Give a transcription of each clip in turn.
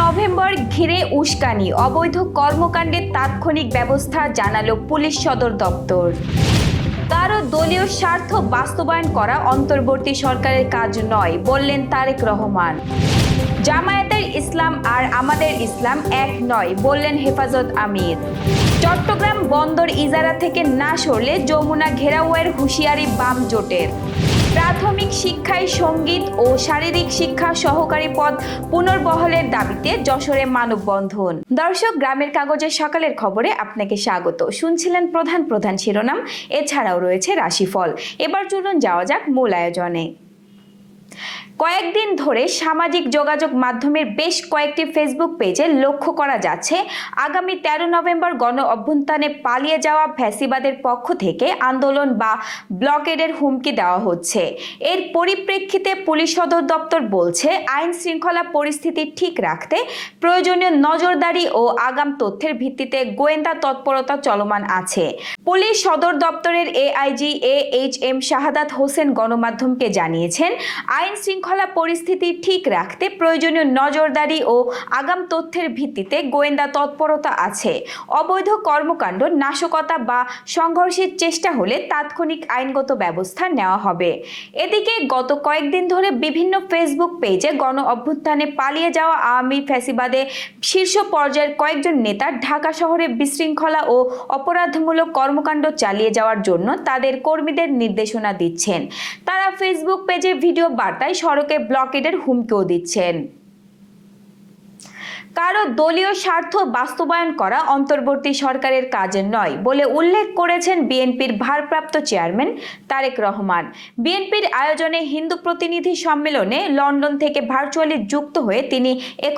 November ঘিরে উস্কানি। অবৈধ কর্মকাণ্ডের তাৎক্ষণিক ব্যবস্থা জানালো পুলিশ সদর দপ্তর। কারও দলীয় স্বার্থ বাস্তবায়ন করা অন্তর্বর্তী সরকারের কাজ নয়, বললেন তারেক রহমান। জামায়াতের ইসলাম আর আমাদের ইসলাম এক নয়, বললেন হেফাজত আমির। চট্টগ্রাম বন্দর ইজারা থেকে না সরলে যমুনা ঘেরাওয়ের হুঁশিয়ারি বাম জোটের। প্রাথমিক শিক্ষায় সংগীত ও শারীরিক শিক্ষা সহকারী পদ পুনর্বহলের দাবিতে যশোরে মানববন্ধন। দর্শক, গ্রামের কাগজের সকালের খবরে আপনাকে স্বাগত। শুনছিলেন প্রধান প্রধান শিরোনাম, এছাড়াও রয়েছে রাশিফল। এবার চলুন যাওয়া যাক মূল আয়োজনে। কয়েকদিন ধরে সামাজিক যোগাযোগ মাধ্যমের বেশ কয়েকটি ফেসবুক পেজে লক্ষ্য করা যাচ্ছে, আগামী তেরো নভেম্বর গণ অভ্যুত্থানে পালিয়ে যাওয়া ফ্যাসিবাদের পক্ষ থেকে আন্দোলন বা ব্লকেডের হুমকি দেওয়া হচ্ছে। এর পরিপ্রেক্ষিতে পুলিশ সদর দপ্তর বলছে, আইন শৃঙ্খলা পরিস্থিতি ঠিক রাখতে প্রয়োজনীয় নজরদারি ও আগাম তথ্যের ভিত্তিতে গোয়েন্দা তৎপরতা চলমান আছে। পুলিশ সদর দপ্তরের AIG A H M Shahadat Hossain গণমাধ্যমকে জানিয়েছেন, আইন শৃঙ্খলা পরিস্থিতি ঠিক রাখতে প্রয়োজনীয় নজরদারি ও আগাম তথ্যের ভিত্তিতে গোয়েন্দা তৎপরতা আছে। অবৈধ কর্মকাণ্ড, নাশকতা বা সংঘর্ষের চেষ্টা হলে তাৎক্ষণিক আইনগত ব্যবস্থা নেওয়া হবে। এদিকে গত কয়েকদিন ধরে বিভিন্ন ফেসবুক পেজে গণ অভ্যুত্থানে পালিয়ে যাওয়া আওয়ামী ফ্যাসিবাদে শীর্ষ পর্যায়ের কয়েকজন নেতা ঢাকা শহরে বিশৃঙ্খলা ও অপরাধমূলক কর্মকাণ্ড চালিয়ে যাওয়ার জন্য তাদের কর্মীদের নির্দেশনা দিচ্ছেন। তারা ফেসবুক পেজে ভিডিও বার্তায় সড়কে ব্লকেডের হুমকিও দিচ্ছেন। কারও দলীয় স্বার্থ বাস্তবায়ন করা অন্তর্বর্তী সরকারের কাজের নয় বলে উল্লেখ করেছেন বিএনপির ভারপ্রাপ্ত চেয়ারম্যান তারেক রহমান। বিএনপির আয়োজনে হিন্দু প্রতিনিধি সম্মেলনে লন্ডন থেকে ভার্চুয়ালি যুক্ত হয়ে তিনি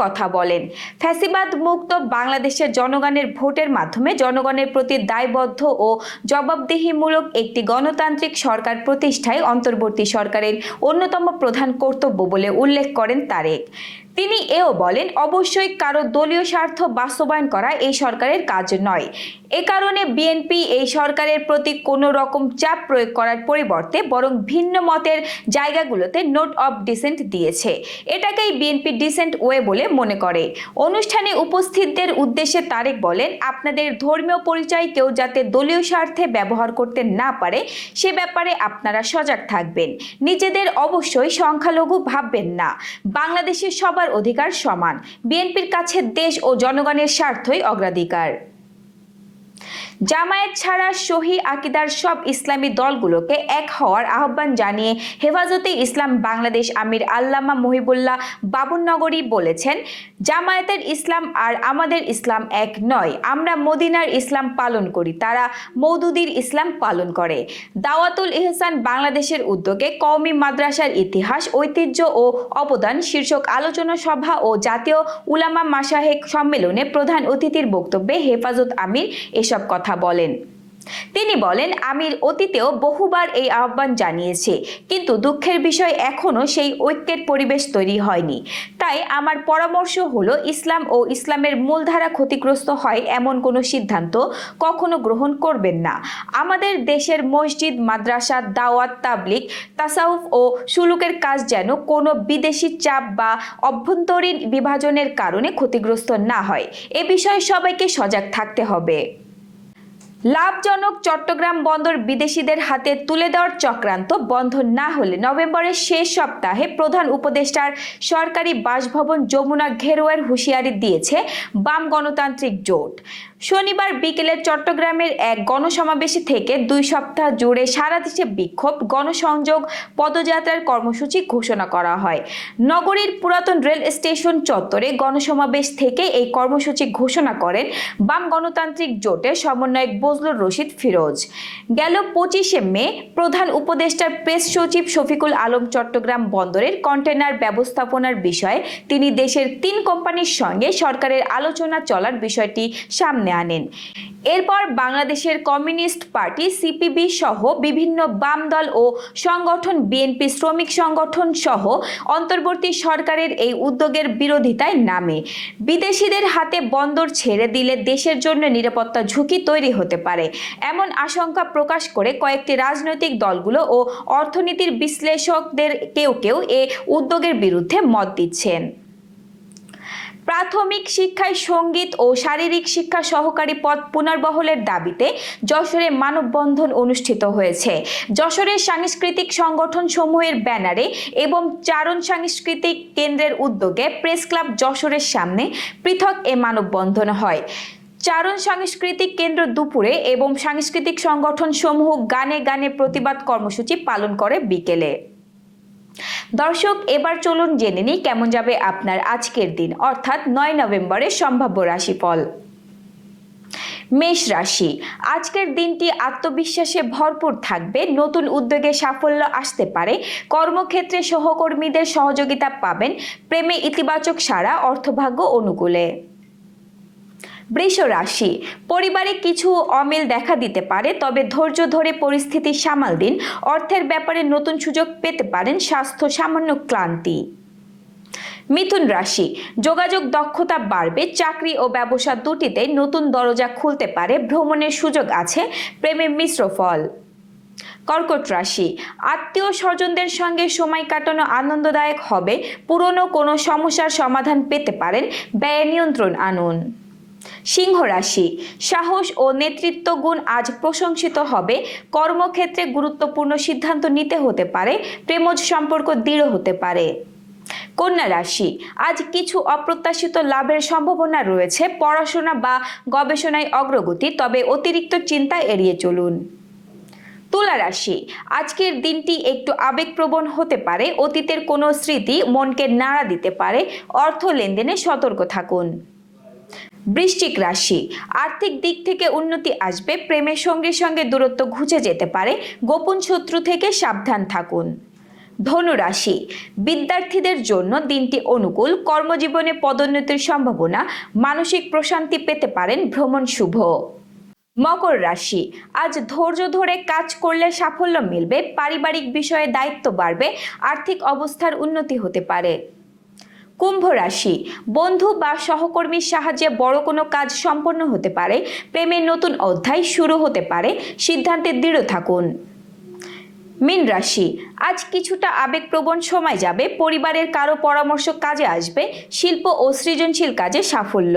কথা বলেন। ফ্যাসিবাদ মুক্ত বাংলাদেশের জনগণের ভোটের মাধ্যমে জনগণের প্রতি দায়বদ্ধ ও জবাবদিহিমূলক একটি গণতান্ত্রিক সরকার প্রতিষ্ঠায় অন্তর্বর্তী সরকারের অন্যতম প্রধান কর্তব্য বলে উল্লেখ করেন তারেক। তিনি এও বলেন, অবশ্যই কারও দলীয় স্বার্থ বাস্তবায়ন করা এই সরকারের কাজ নয়। এ কারণে বিএনপি এই সরকারের প্রতি কোনো রকম চাপ প্রয়োগ করার পরিবর্তে বরং ভিন্ন মতের জায়গাগুলোতে নোট অব ডিসেন্ট দিয়েছে। এটাকেই বিএনপি ডিসেন্ট ওয়ে বলে মনে করে। অনুষ্ঠানে উপস্থিতদের উদ্দেশ্যে তারেক বলেন, আপনাদের ধর্মীয় পরিচয় কেউ যাতে দলীয় স্বার্থে ব্যবহার করতে না পারে, সে ব্যাপারে আপনারা সজাগ থাকবেন। নিজেদের অবশ্যই সংখ্যালঘু ভাববেন না। বাংলাদেশের সবার অধিকার সমান। বিএনপির কাছে দেশ ও জনগণের স্বার্থই অগ্রাধিকার। জামায়াত ছাড়া সহি আকিদার সব ইসলামী দলগুলোকে এক হওয়ার আহ্বান জানিয়ে হেফাজতে ইসলাম বাংলাদেশ আমির আল্লামা মহিবুল্লাহ বাবুনগরী বলেছেন, জামায়াতের ইসলাম আর আমাদের ইসলাম এক নয়। আমরা মদিনার ইসলাম পালন করি, তারা মৌদুদির ইসলাম পালন করে। দাওয়াতুল ইহসান বাংলাদেশের উদ্যোগে কওমি মাদ্রাসার ইতিহাস, ঐতিহ্য ও অবদান শীর্ষক আলোচনা সভা ও জাতীয় উলামা মাসাহেক সম্মেলনে প্রধান অতিথির বক্তব্যে হেফাজত আমির এসব কথা বলেন। তিনি বলেন, আমির অতীতেও বহুবার এই আহ্বান জানিয়েছে, কিন্তু দুঃখের বিষয় এখনও সেই ঐক্যের পরিবেশ তৈরি হয়নি। তাই আমার পরামর্শ হলো, ইসলাম ও ইসলামের মূলধারা ক্ষতিগ্রস্ত হয় এমন কোনো সিদ্ধান্ত কখনো গ্রহণ করবেন না। আমাদের দেশের মসজিদ, মাদ্রাসা, দাওয়াত তাবলিক তাসাউফ ও সুলুকের কাজ যেন কোনো বিদেশি চাপ বা অভ্যন্তরীণ বিভাজনের কারণে ক্ষতিগ্রস্ত না হয়। এ বিষয়ে সবাইকে সজাগ থাকতে হবে। লাভজনক চট্টগ্রাম বন্দর বিদেশিদের হাতে তুলে দেওয়ার চক্রান্ত বন্ধ না হলে নভেম্বরের শেষ সপ্তাহে প্রধান উপদেষ্টার সরকারি বাসভবন যমুনা ঘেরোয়ার হুঁশিয়ারি দিয়েছে বাম গণতান্ত্রিক জোট। শনিবার বিকেলে চট্টগ্রামের এক গণসমাবেশে থেকে দুই সপ্তাহ জুড়ে সারা দেশে বিক্ষোভ, গণসংযোগ, পদযাত্রার কর্মসূচি ঘোষণা করা হয়। নগরীর পুরাতন রেল স্টেশন চত্বরে গণসমাবেশ থেকে এই কর্মসূচি ঘোষণা করেন বাম গণতান্ত্রিক জোটের সমন্বয়ক বজলুর রশিদ ফিরোজ। গেল পঁচিশে মে, প্রধান উপদেষ্টার প্রেস সচিব শফিকুল আলম চট্টগ্রাম বন্দরের কন্টেনার ব্যবস্থাপনার বিষয়ে তিনি দেশের তিন কোম্পানির সঙ্গে সরকারের আলোচনা চলার বিষয়টি সামনে আনেন। এরপর বাংলাদেশের কমিউনিস্ট পার্টি, সিপিবি সহ বিভিন্ন বাম দল ও সংগঠন, বিএনপি শ্রমিক সংগঠন সহ অন্তর্বর্তী সরকারের এই উদ্যোগের বিরোধিতায় নামে। বিদেশিদের হাতে বন্দর ছেড়ে দিলে দেশের জন্য নিরাপত্তা ঝুঁকি তৈরি হতে পারে, এমন আশঙ্কা প্রকাশ করে কয়েকটি রাজনৈতিক দলগুলো ও অর্থনীতির বিশ্লেষকদের কেউ কেউ এ উদ্যোগের বিরুদ্ধে মত দিচ্ছেন। প্রাথমিক শিক্ষায় সংগীত ও শারীরিক শিক্ষা সহকারী পদ পুনর্বহলের দাবিতে যশোরে মানববন্ধন অনুষ্ঠিত হয়েছে। যশোরের সাংস্কৃতিক সংগঠন সমূহের ব্যানারে এবং চারণ সাংস্কৃতিক কেন্দ্রের উদ্যোগে প্রেস ক্লাব যশোরের সামনে পৃথক এ মানববন্ধন হয়। চারণ সাংস্কৃতিক কেন্দ্র দুপুরে এবং সাংস্কৃতিক সংগঠন সমূহ গানে গানে প্রতিবাদ কর্মসূচি পালন করে বিকেলে। দর্শক, এবার চলুন জেনে নিই কেমন যাবে আপনার আজকের দিন, অর্থাৎ নয় নভেম্বরের সম্ভাব্য রাশিফল। মেষ রাশি, আজকের দিনটি আত্মবিশ্বাসে ভরপুর থাকবে, নতুন উদ্যোগে সাফল্য আসতে পারে, কর্মক্ষেত্রে সহকর্মীদের সহযোগিতা পাবেন, প্রেমে ইতিবাচক সারা অর্থভাগ্য অনুকূলে। বৃষ রাশি। পরিবারে কিছু অমিল দেখা দিতে পারে, তবে ধৈর্য ধরে পরিস্থিতি সামাল দিন। অর্থের ব্যাপারে নতুন সুযোগ পেতে পারেন স্বাস্থ্য সামান্য ক্লান্তি। মিথুন রাশি। যোগাযোগ দক্ষতা বাড়বে, চাকরি ও ব্যবসা দুটিতে নতুন দরজা খুলতে পারে, ভ্রমণের সুযোগ আছে প্রেমের মিশ্র ফল। কর্কট রাশি। আত্মীয় স্বজনদের সঙ্গে সময় কাটানো আনন্দদায়ক হবে, পুরনো কোনো সমস্যার সমাধান পেতে পারেন, ব্যয় নিয়ন্ত্রণ আনুন। সিংহ রাশি সাহস ও নেতৃত্ব গুণ আজ প্রশংসিত হবে। কর্মক্ষেত্রে গুরুত্বপূর্ণ সিদ্ধান্ত নিতে হতে পারে। প্রেমজ সম্পর্ক দৃঢ় হতে পারে। কন্যা রাশি, আজ কিছু অপ্রত্যাশিত লাভের সম্ভাবনা রয়েছে। পড়াশোনা বা গবেষণায় অগ্রগতি, তবে অতিরিক্ত চিন্তা এড়িয়ে চলুন। তুলা রাশি, আজকের দিনটি একটু আবেগপ্রবণ হতে পারে। অতীতের কোনো স্মৃতি মনকে নাড়া দিতে পারে। অর্থ লেনদেনে সতর্ক থাকুন। বৃশ্চিক রাশি। আর্থিক দিক থেকে উন্নতি আসবে, প্রেমের সঙ্গে সঙ্গে দূরত্ব ঘুচে যেতে পারে, গোপন শত্রু থেকে সাবধান থাকুন। ধনু রাশি, বিদ্যার্থীদের জন্য দিনটি অনুকূল, কর্মজীবনে পদোন্নতির সম্ভাবনা, মানসিক প্রশান্তি পেতে পারেন, ভ্রমণ শুভ। মকর রাশি, আজ ধৈর্য ধরে কাজ করলে সাফল্য মিলবে, পারিবারিক বিষয়ে দায়িত্ব বাড়বে, আর্থিক অবস্থার উন্নতি হতে পারে। কুম্ভ রাশি। বন্ধু বা সহকর্মীর সাহায্যে বড় কোনো কাজ সম্পন্ন হতে পারে, প্রেমের নতুন অধ্যায় শুরু হতে পারে, সিদ্ধান্তে দৃঢ় থাকুন। মীন রাশি, আজ কিছুটা আবেগপ্রবণ সময় যাবে, পরিবারের কারও পরামর্শ কাজে আসবে, শিল্প ও সৃজনশীল কাজে সাফল্য।